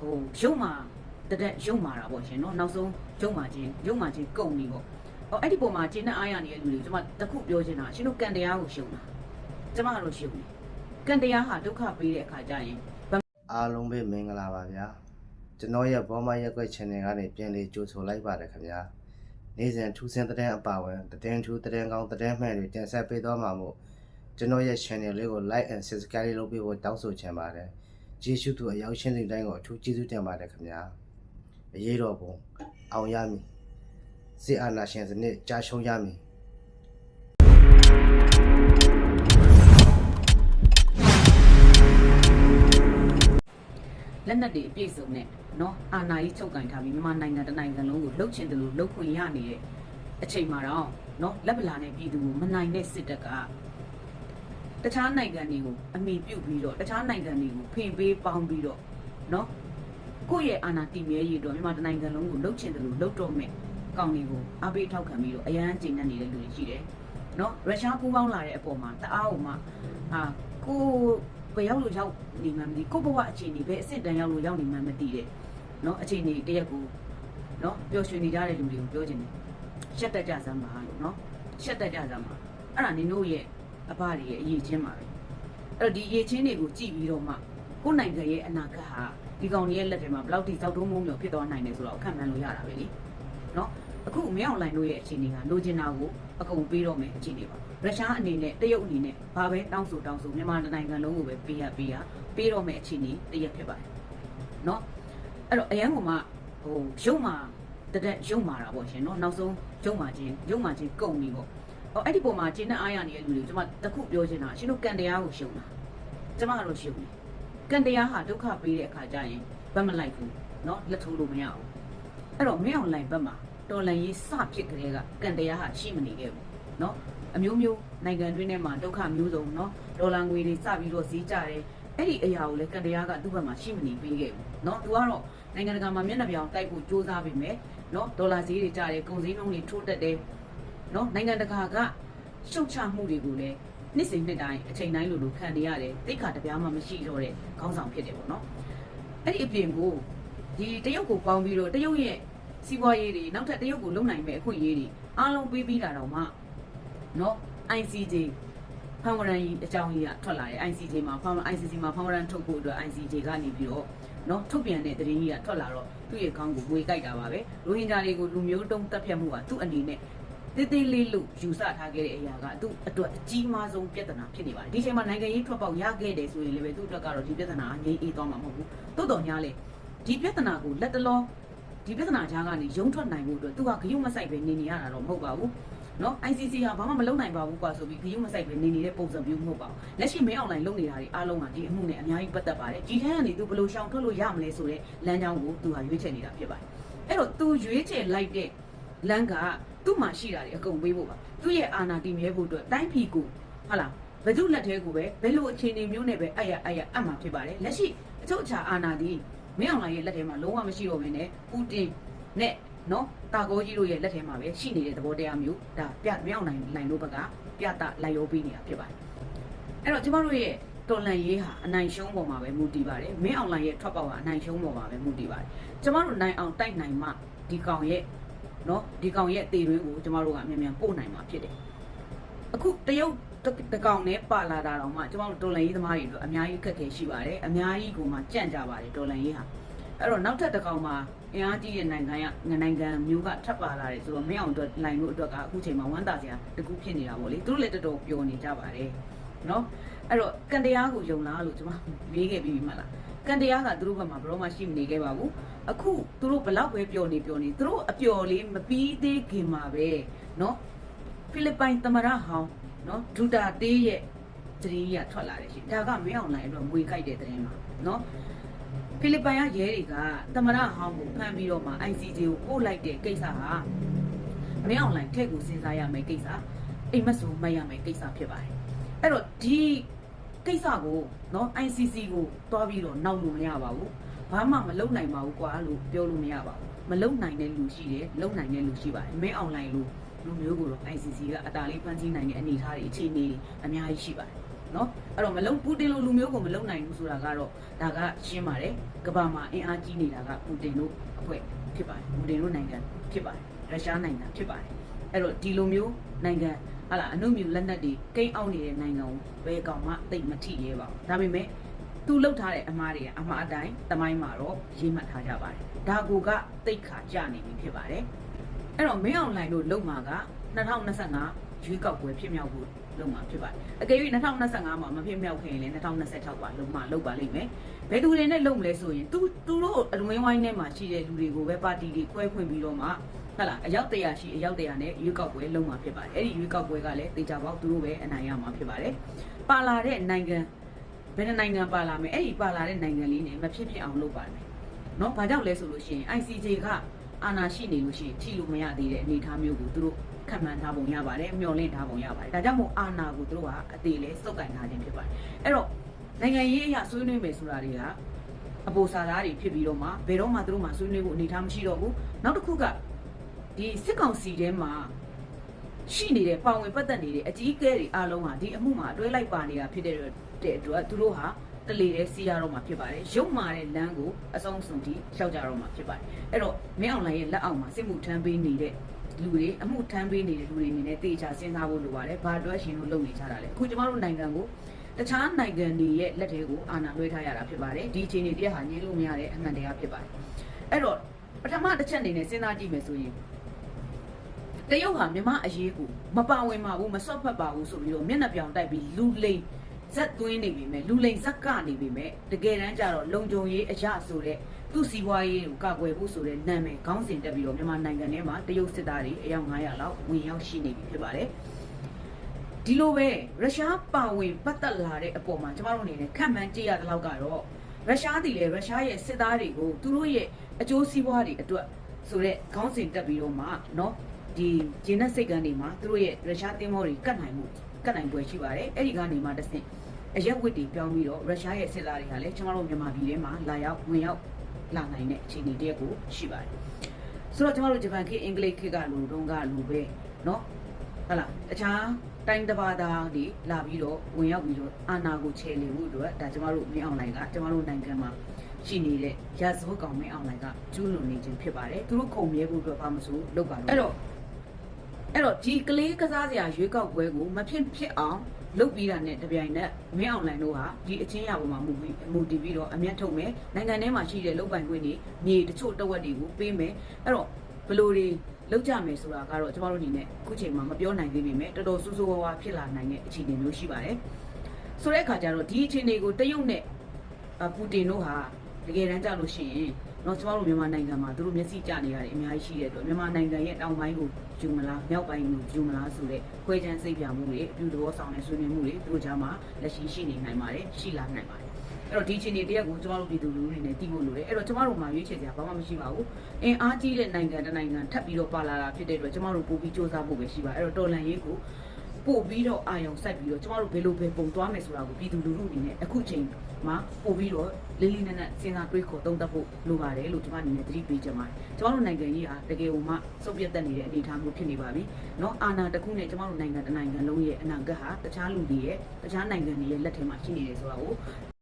ဟိုရုံမာတတက်ရုံမာတာပေါ့ရှင်เนาะနောက်ဆုံးရုံမာချင်းရုံမာချင်းကုန်ပြီပေါ့ဟောအဲ့ဒီပုံမှာကျင်းတဲ့အားရနေတဲ့လူတွေကျွန်မတခုပြောချင်တာရှင်တို့ကံတရားကိုရှုံတာကျွန်မကတော့ရှုံတယ်ကံတရားဟာဒုက္ခပေးတဲ့အခါကျရင် အားလုံးပဲမင်္ဂလာပါဗျာကျွန်တော်ရဲ့ဘောမရက်ွက် channel ကနေပြန်လေးကြိုဆိုလိုက်ပါတယ်ခင်ဗျာနေ့စဉ်ထူးဆန်းတဲ့တဲ့အပါဝင်တည်င်းထူးတည်င်းကောင်းတည်င်းမှန်တွေတင်ဆက်ပေးသွားမှာမို့ကျွန်တော်ရဲ့ channel လေးကို like and subscribe လုပ်ပေးဖို့တောင်းဆိုချင်ပါတယ် ကျေးဇူးတူအရောက်ရှင်းတဲ့တိုင်းကိုအထူးကျေးဇူးတင်ပါတယ်ခင်ဗျာအရေးတော်ပုံအောင်ရမည်စစ်အာဏာရှင်စနစ်ကြာရှုံးရမည် လက်နက်တွေအပြည့်စုံနဲ့เนาะအာဏာကြီးချုပ်ကင်ထားပြီးမြန်မာနိုင်ငံတစ်နိုင်ငံလုံးကိုလှုပ်ချင်တယ်လို့လှုပ်ခွင့်ရနေတဲ့အချိန်မှာတော့เนาะလက်ပလာနဲ့ပြည်သူကိုမနိုင်တဲ့စစ်တပ်က တခြားနိုင်ငံတွေကိုအမိပြုတ်ပြီးတော့တခြားနိုင်ငံတွေကိုဖင်ပေးပေါင်းပြီးတော့เนาะကိုယ့်ရဲ့အာဏာတည်မြဲရေးအတွက်မြန်မာတစ်နိုင်ငံလုံးကိုလှုပ်ချင်တယ်လို့လှုပ်တော့မယ်ကောင်းတွေကိုအားပေးထောက်ခံပြီးတော့အရန်ကျဉ်းနေတဲ့လူတွေရှိတယ်เนาะရုရှားပူးပေါင်းလာတဲ့အပေါ်မှာတအားအောင်မှအာကို ဘယ်ရောက်လို့ရောက်နေမှမသိကိုယ့်ဘဝအခြေအနေပဲအစ်စ်တန်ရောက်လို့ရောက်နေမှမသိတဲ့เนาะအခြေအနေတရက်ကိုเนาะပျော်ရွှင်နေကြတဲ့လူတွေကိုပြောချင်တယ်ရှက်တက်ကြစမ်းပါလို့เนาะရှက်တက်ကြစမ်းပါအဲ့ဒါနင်တို့ရဲ့ အဘတွေရဲ့အရေးချင်းပါပဲအဲ့တော့ဒီအရေးချင်းတွေကိုကြည့်ပြီးတော့မှကိုယ်နိုင်ငံရဲ့အနာဂတ်ဟာဒီကောင်တွေရဲ့လက်ထဲမှာဘလောက်ထိတောက်တုံးမုံမျိုးဖြစ်သွားနိုင်လဲဆိုတော့ခံမှန်းလို့ရတာပဲလေနော်အခုမင်းအောင်လိုင်းတို့ရဲ့အခြေအနေကလိုချင်တာကိုအကုန်ပေးတော့မယ်အခြေအနေပါရုရှားအနေနဲ့တရုတ်အနေနဲ့ဘာပဲတောင်းဆိုတောင်းဆိုမြန်မာနိုင်ငံလုံးကိုပဲပေးရပေးရပေးတော့မယ်အခြေအနေတရက်ဖြစ်ပါတယ်နော်အဲ့တော့အရန်ကမှဟိုရုပ်မှာတရက်ရုပ်မှာတာပေါ့ရှင်နော်နောက်ဆုံးရုပ်မှာချင်းရုပ်မှာချင်းကုန်ပြီပေါ့ ဟောအဲ့ဒီပုံမှာကျင်းတဲ့အားရနေတဲ့လူတွေကျွန်မတခုပြောချင်တာရှင်တို့ကံတရားကိုရှုံတာကျွန်မကတော့ရှုံတယ်ကံတရားဟာဒုက္ခပေးတဲ့အခါကျရင်ဘတ်မလိုက်ဘူးเนาะလက်ထိုးလို့မရဘူး အဲ့တော့မင်းအောင်လိုင်ဘက်မှာတော်လန်ရေးစဖြစ်ကြတဲ့ကကံတရားဟာရှိမနေခဲ့ဘူးเนาะအမျိုးမျိုးနိုင်ငံတွင်းထဲမှာဒုက္ခမျိုးစုံเนาะဒေါ်လာငွေတွေစပြီးတော့ဈေးကျတယ်အဲ့ဒီအရာကိုလည်းကံတရားကသူ့ဘက်မှာရှိမနေပေးခဲ့ဘူးเนาะသူကတော့နိုင်ငံတကာမှာမျက်နှာပြောင်တိုက်ဖို့စ조사ပေးမယ်เนาะဒေါ်လာဈေးတွေကျတယ်ကုန်စည်နှုန်းတွေထိုးတက်တယ် နော်နိုင်ငံတကာကရှုတ်ချမှုတွေကိုလည်းနှစ်စဉ်နှစ်တိုင်းအချိန်တိုင်းလိုလိုခံနေရတယ်တိတ်ခါတပြားမှမရှိတော့တဲ့ခေါင်းဆောင်ဖြစ်တယ်ပေါ့နော်အဲ့ဒီအပြင်ကိုဒီတရုတ်ကိုပေါင်းပြီးတော့တရုတ်ရဲ့စီးပွားရေးတွေနောက်ထပ်တရုတ်ကိုလုံနိုင်မဲ့အခွင့်အရေးတွေအားလုံးပေးပြီးတာတော့မှနော် ICJ ဖောင်ဝရန်အကြောင်းကြီးကထွက်လာတယ် ICJ မှာဖောင် ICC မှာဖောင်ဝရန်ထုတ်ဖို့အတွက် ICJ ကနေပြီးတော့နော်ထုတ်ပြန်တဲ့သတင်းကြီးကထွက်လာတော့သူ့ရဲ့ခေါင်းကိုငွေကြိုက်တာပါပဲရိုဟင်ဂျာတွေကိုလူမျိုးတုံးတပ်ဖြတ်မှုကသူ့အနေနဲ့ သေးသေးလေးလို့ယူဆထားခဲ့တဲ့အရာကသူ့အတွက်အကြီးမားဆုံးပြဿနာဖြစ်နေပါတယ်ဒီအချိန်မှာနိုင်ငံရေးထွက်ပေါက်ရခဲ့တယ်ဆိုရင်လည်းသူ့အတွက်ကတော့ဒီပြဿနာငြိမ်းအေးသွားမှာမဟုတ်ဘူးတိုးတော်များလေဒီပြဿနာကိုလက်တလောဒီပြဿနာကြားကနေရုံထွက်နိုင်ဖို့အတွက်သူကဂရုမစိုက်ပဲနေနေရတာတော့မဟုတ်ပါဘူးနော် ICC ကဘာမှမလုပ်နိုင်ပါဘူးကွာဆိုပြီးဂရုမစိုက်ပဲနေနေတဲ့ပုံစံမျိုးမဟုတ်ပါဘူးလက်ရှိမင်းအွန်လိုင်းလုပ်နေတာတွေအားလုံးကဒီအမှုနဲ့အများကြီးပတ်သက်ပါတယ်ဒီထက်ကနေသူဘယ်လိုရှောင်ထွက်လို့ရမလဲဆိုတဲ့လမ်းကြောင်းကိုသူဟာရွေးချယ်နေတာဖြစ်ပါတယ်အဲ့တော့သူရွေးချယ်လိုက်တဲ့လမ်းက သူ့မှာရှိတာတွေအကုန်ပေးဖို့ပါသူ့ရဲ့အာဏာတည်မြဲဖို့အတွက်တိုင်းပြည်ကိုဟုတ်လားဘယ်သူလက်ထဲကိုပဲဘယ်လိုအခြေအနေမျိုးနဲ့ပဲအဲ့ရအဲ့ရအမှဖြစ်ပါတယ်လက်ရှိအချုပ်အခြာအာဏာဒီမင်းအောင်လှိုင်ရဲ့လက်ထဲမှာလုံးဝမရှိတော့ဘဲနဲ့ပူတင်နဲ့နော်တာကိုကြီးတို့ရဲ့လက်ထဲမှာပဲရှိနေတဲ့သဘောတရားမျိုးဒါပြမင်းအောင်လှိုင်လှိုင်တို့ဘက်ကပြတာလိုက်ရောပေးနေတာဖြစ်ပါတယ်အဲ့တော့ကျမတို့ရဲ့တော်လန်ရေးဟာအနိုင်ရှုံးပေါ်မှာပဲမူတည်ပါတယ်မင်းအောင်လှိုင်ရဲ့ထွက်ပေါက်ကအနိုင်ရှုံးပေါ်မှာပဲမူတည်ပါတယ်ကျမတို့နိုင်အောင်တိုက်နိုင်မှဒီကောင်ရဲ့ နော်ဒီကောင်ရဲ့တေတွင်းကိုကျမတို့ကမြန်မြန်ပို့နိုင်မှာဖြစ်တယ်အခုတရုတ်တကောင်နဲ့ပါလာတာတော့မှကျမတို့တော်လန်ရေးသမားတွေတို့အများကြီးခက်ခဲရှိပါတယ်အများကြီးကိုမှကြန့်ကြပါတယ်တော်လန်ရေးဟာအဲ့တော့နောက်ထပ်တစ်ကောင်မှာအင်အားကြီးတဲ့နိုင်ငံကနိုင်ငံမျိုးကထပ်ပါလာတယ်ဆိုတော့မင်းအောင်အတွက်လိုင်လို့အတွက်ကအခုချိန်မှာဝမ်းသာစရာတကူဖြစ်နေတာပေါ့လေသူတို့လည်းတော်တော်ပျော်နေကြပါတယ်နော်အဲ့တော့ကန်တရားကိုယုံလားလို့ကျွန်မမေးခဲ့ပြီးပြီမလားကန်တရားကသူတို့ဘက်မှာဘယ်တော့မှရှိမနေခဲ့ပါဘူး အခုသူတို့ဘလောက်ပဲပျော်နေပျော်နေသူတို့အပျော်လေးမပြီးသေးခင်မှာပဲနော်ဖိလစ်ပိုင်သမ္မတဟောင်းနော်ဒူတာတေးရဲ့သတင်းကြီးကထွက်လာတယ်ရှင်ဒါကမင်းအောင်လိုင်အတွက်ငွေကြိုက်တဲ့သတင်းပါနော် ဖိလစ်ပိုင်ကရဲတွေကသမရဟောင်းကိုဖမ်းပြီးတော့မှ ICJ ကိုပို့လိုက်တဲ့ကိစ္စဟာမင်းအွန်လိုင်းထက်ကိုစဉ်းစားရမယ့်ကိစ္စအိမ်မက်ဆိုမှတ်ရမယ့်ကိစ္စဖြစ်ပါတယ်အဲ့တော့ဒီကိစ္စကိုเนาะ ICC ကိုတွားပြီးတော့နောက်လို့မရပါဘူး ဘာမှမလုပ်နိုင်ပါဘူးကွာလို့ပြောလို့မရပါဘူးမလုပ်နိုင်တဲ့လူရှိတယ်လုပ်နိုင်တဲ့လူရှိပါတယ်မင်းအွန်လိုင်းလို့လူမျိုးကိုတော့ ICC ကအတားလေးဖန်ဆီးနိုင်တဲ့အနေအထားတွေအခြေအနေတွေအများကြီးရှိပါတယ်နော်အဲ့တော့မလုံပူတင်လိုလူမျိုးကိုမလုံနိုင်ဘူးဆိုတာကတော့ဒါကရှင်းပါတယ်ကမ္ဘာမှာအင်အားကြီးနေတာကပူတင်တို့အဖွဲ့ဖြစ်ပါတယ်ပူတင်တို့နိုင်ငံဖြစ်ပါတယ်ရုရှားနိုင်ငံဖြစ်ပါတယ်အဲ့တော့ဒီလိုမျိုးနိုင်ငံဟာလာအနုမြူလက်နက်တွေကိန်းအောင်နေတဲ့နိုင်ငံကိုဘယ်ကောင်မှသိပ်မထိရဲပါဘူးဒါပေမဲ့ သူလှုပ်ထားတဲ့အမားတွေကအမှားအတိုင်းတမိုင်းမှာတော့ရေးမှတ်ထားကြပါတယ်ဒါကိုကတိတ်ခါကြနေပြီဖြစ်ပါတယ်အဲ့တော့မင်းအောင်လှိုင်တို့လုံမှာက2025ရွေးကောက်ပွဲဖြစ်မြောက်ဖို့လုံမှာဖြစ်ပါတယ်။အကယ်၍2025မှာမဖြစ်မြောက်ခင်လည်း2026ပါလုံမှာလုံပါလိမ့်မယ်။ဘယ်သူတွေနဲ့လုံမလဲဆိုရင်သူသူတို့အလွင်းဝိုင်းထဲမှာရှိတဲ့လူတွေကိုပဲပါတီတွေခွဲခွင့်ပြီးတော့မှဟုတ်လားအယောက်တရာရှိအယောက်တရာနဲ့ရွေးကောက်ပွဲလုံမှာဖြစ်ပါတယ်။အဲ့ဒီရွေးကောက်ပွဲကလည်းတေချာပေါက်သူတို့ပဲအနိုင်ရမှာဖြစ်ပါတယ်။ပါလာတဲ့နိုင်ငံ ဘယ်နှနိုင်ငံပါလာမယ်အဲ့ဒီပါလာတဲ့နိုင်ငံလေးနဲ့မဖြစ်ဖြစ်အောင်လုပ်ပါမယ်။နော်ဘာကြောင့်လဲဆိုလို့ရှိရင် ICJ ကအာဏာရှိနေလို့ရှိရင်ထိလို့မရသေးတဲ့အနေအထားမျိုးကိုသူတို့ခံမှန်းထားပုံရပါတယ်မျှော်လင့်ထားပုံရပါတယ်ဒါကြောင့်မို့အာဏာကိုသူတို့ကအသေးလဲစုပ်ကန်ထားခြင်းဖြစ်ပါတယ်အဲ့တော့နိုင်ငံရေးအရာဆွေးနွေးမယ်ဆိုတာတွေကအပိုစာသားတွေဖြစ်ပြီးတော့မှဘယ်တော့မှသူတို့မှဆွေးနွေးဖို့အနေအထားမရှိတော့ဘူးနောက်တစ်ခုကဒီစစ်ကောင်စီထဲမှာရှိနေတဲ့ပါဝင်ပတ်သက်နေတဲ့အကြီးအကဲတွေအားလုံးဟာဒီအမှုမှာအတွဲလိုက်ပါနေတာဖြစ်တဲ့ အတွက်သူတို့ဟာတလေတဲ့စီးရတော့မှာဖြစ်ပါတယ်ရုပ်မာတဲ့လမ်းကိုအဆုံးစွန်ထိလျှောက်ကြတော့မှာဖြစ်ပါတယ်အဲ့တော့မင်းအောင်လှိုင်ရဲ့လက်အောက်မှာစစ်မှုထမ်းပေးနေတဲ့လူတွေအမှုထမ်းပေးနေတဲ့လူတွေအနေနဲ့တေချာစဉ်းစားဖို့လိုပါတယ်ဘာအတွက်ရှင်လို့လုပ်နေကြတာလဲအခုကျမတို့နိုင်ငံကိုတခြားနိုင်ငံတွေရဲ့လက်ထဲကိုအာဏာလွှဲထားရတာဖြစ်ပါတယ်ဒီအခြေအနေတရားဟာညှင်းလို့မရတဲ့အမှန်တရားဖြစ်ပါတယ်အဲ့တော့ပထမတစ်ချက်အနေနဲ့စဉ်းစားကြည့်မယ်ဆိုရင်တရုတ်ဟာမြမအရေးကိုမပါဝင်ပါဘူးမစော့ဖက်ပါဘူးဆိုပြီးတော့မျက်နှာပြောင်တိုက်ပြီးလူလိမ် ဇက်သွင်းနေပြီမဲ့လူလိမ်ဇက်ကနေပြီမဲ့တကယ်တမ်းကျတော့လုံခြုံရေးအရာဆိုတဲ့သူ့စီးပွားရေးကိုကာကွယ်ဖို့ဆိုတဲ့နာမည်ခေါင်းစဉ်တက်ပြီးတော့မြန်မာနိုင်ငံထဲမှာတရုတ်စစ်သားတွေအယောက်900လောက်ဝင်ရောက်ရှိနေပြီဖြစ်ပါတယ်ဒီလိုပဲရုရှားပါဝင်ပတ်သက်လာတဲ့အပေါ်မှာကျမတို့အနေနဲ့ခံမှန်းကြည့်ရတဲ့လောက်ကတော့ရုရှားတည်လေရုရှားရဲ့စစ်သားတွေကိုသူတို့ရဲ့အကျိုးစီးပွားတွေအတွက်ဆိုတဲ့ခေါင်းစဉ်တက်ပြီးတော့မှเนาะဒီဂျင်းနက်စိတ်ကန်တွေမှာသူတို့ရဲ့ရုရှားတင်းမောတွေကတ်နိုင်မှုကတ်နိုင်ပွဲရှိပါတယ်အဲ့ဒီကနေမှတစ်ဆင့် အရက်ဝစ်တွေပြောင်းပြီးတော့ရုရှားရဲ့စစ်သားတွေကလည်းကျမတို့မြန်မာပြည်ထဲမှာလာရောက်ဝင်ရောက်လာနိုင်တဲ့အခြေအနေတရက်ကိုရှိပါတယ်ဆိုတော့ကျမတို့ဂျပန်ခေတ်အင်္ဂလိပ်ခေတ်ကလူတုံးကလူပဲเนาะဟုတ်လားတခြားတိုင်းတစ်ပါးသားတွေလာပြီးတော့ဝင်ရောက်ပြီးတော့အာဏာကိုချေလည်မှုအတွက်ဒါကျမတို့မင်းအောင်လိုင်ကကျမတို့နိုင်ငံမှာရှိနေတဲ့ရာဇဝတ်ကောင်မင်းအောင်လိုင်ကကျူးလွန်နေခြင်းဖြစ်ပါတယ်သူတို့ခုံမြဲဖို့အတွက်ဘာမဆိုလုပ်ပါလို့အဲ့တော့အဲ့တော့ဒီကလေးကစားစရာရွေးကောက်ပွဲကိုမဖြစ်ဖြစ်အောင် လုပ်ပြီးတာနဲ့တပြိုင်နက်မင်းအောင်လိုင်တို့ဟာဒီအချင်းရပေါ်မှာမူပြီးမူတည်ပြီးတော့အမျက်ထုတ်မယ်နိုင်ငံထဲမှာရှိတဲ့လုပ်ပိုင်ခွင့်တွေမြေတချို့တဝက်တွေကိုပေးမယ်အဲ့တော့ဘလို့တွေလောက်ကြမယ်ဆိုတာကတော့ကျမတို့အနေနဲ့အခုချိန်မှာမပြောနိုင်သေးပေမဲ့တော်တော်စူးစူးဝါးဝါဖြစ်လာနိုင်တဲ့အခြေအနေမျိုးရှိပါတယ်ဆိုတဲ့အခါကျတော့ဒီအခြေအနေကိုတရုတ်နဲ့ပူတင်တို့ဟာ တကယ်တမ်းကြလို့ရှိရင်တော့ကျမတို့မြန်မာနိုင်ငံမှာသူတို့မျက်စိကျနေရတယ်အများကြီးရှိတဲ့အတွက်မြန်မာနိုင်ငံရဲ့တောင်ပိုင်းကိုယူမလားမြောက်ပိုင်းကိုယူမလားဆိုတဲ့ခွဲခြမ်းစိတ်ပြမှုတွေအပြုသဘောဆောင်တဲ့ဆွေးနွေးမှုတွေသူတို့ကြားမှာလက်ရှိရှိနေနိုင်ပါတယ်ရှိလာနိုင်ပါတယ်အဲ့တော့ဒီအခြေအနေတရက်ကိုကျမတို့ပြည်သူလူထုတွေနဲ့တည်ဖို့လိုတယ်အဲ့တော့ကျမတို့မှာရွေးချယ်စရာဘာမှမရှိပါဘူးအင်အားကြီးတဲ့နိုင်ငံတစ်နိုင်ငံထပ်ပြီးတော့ပါလာတာဖြစ်တဲ့အတွက်ကျမတို့ပို့ပြီးစူးစမ်းဖို့ပဲရှိပါအဲ့တော့တော်လန်ရေးကို ပို့ပြီးတော့အာယုံစိုက်ပြီးတော့ကျမတို့ဘယ်လိုပဲပုံသွားမယ်ဆိုတာကိုပြည်သူလူထုအနေနဲ့အခုချိန်မှာပို့ပြီးတော့လေးလေးနက်နက်စဉ်းစားတွေးခေါ်သုံးသပ်ဖို့လိုပါတယ်လို့ကျွန်မအနေနဲ့သတိပေးချင်ပါတယ်ကျမတို့နိုင်ငံကြီးဟာတကယ်ကိုမှစုပ်ပြတ်တက်နေတဲ့အနေအထားမျိုးဖြစ်နေပါပြီเนาะအာဏာတစ်ခုနဲ့ကျမတို့နိုင်ငံတစ်နိုင်ငံလုံးရဲ့အနာဂတ်ဟာတခြားလူတွေရဲ့တခြားနိုင်ငံတွေရဲ့လက်ထဲမှာရှိနေတယ်ဆိုတာကို